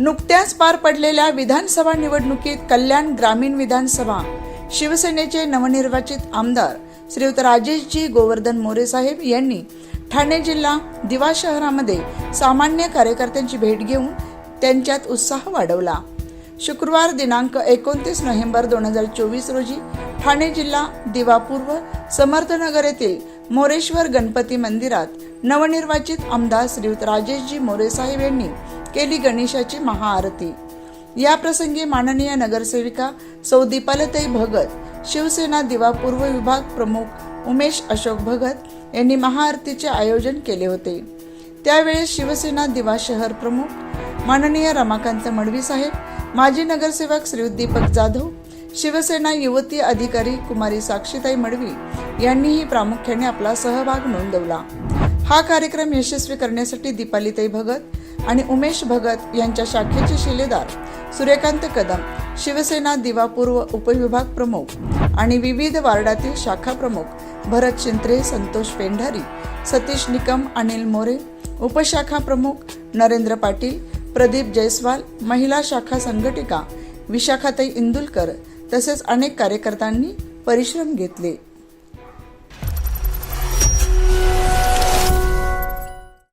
नुकत्याच पार पडलेल्या विधानसभा निवडणुकीत कल्याण ग्रामीण विधानसभा शिवसेनेचे नवनिर्वाचित आमदार श्रीयुत राजेशजी गोवर्धन मोरे साहेब यांनी ठाणे जिल्हा दिवा शहरामध्ये सामान्य कार्यकर्त्यांची भेट घेऊन त्यांच्यात उत्साह वाढवला. शुक्रवार दिनांक एकोणतीस नोव्हेंबर दोन हजार चोवीस रोजी ठाणे जिल्हा दिवापूर्व समर्थनगर येथील मोरेश्वर गणपती मंदिरात नवनिर्वाचित आमदार श्रीयुत राजेशजी मोरे साहेब यांनी केली गणेशाची महाआरती. या प्रसंगी माननीय नगरसेविका सौ दीपालताई भगत शिवसेना दिवा पूर्व विभाग प्रमुख उमेश अशोक भगत यांनी महाआरतीचे आयोजन केले होते. त्यावेळेस शिवसेना दिवा शहर प्रमुख माननीय रमाकांत मडवी साहेब माजी नगरसेवक श्री दीपक जाधव शिवसेना युवती अधिकारी कुमारी साक्षीताई मडवी यांनीही प्रामुख्याने आपला सहभाग नोंदवला. हा कार्यक्रम यशस्वी करण्यासाठी दीपालीताई भगत आणि उमेश भगत यांच्या शाखेचे शिलेदार सूर्यकांत कदम शिवसेना दिवापूर्व उपविभाग प्रमुख आणि विविध वार्डातील शाखा प्रमुख भरत शिंत्रे संतोष पेंढारी सतीश निकम अनिल मोरे उपशाखा प्रमुख नरेंद्र पाटील प्रदीप जयस्वाल महिला शाखा संघटिका विशाखाताई इंदुलकर तसेच अनेक कार्यकर्त्यांनी परिश्रम घेतले.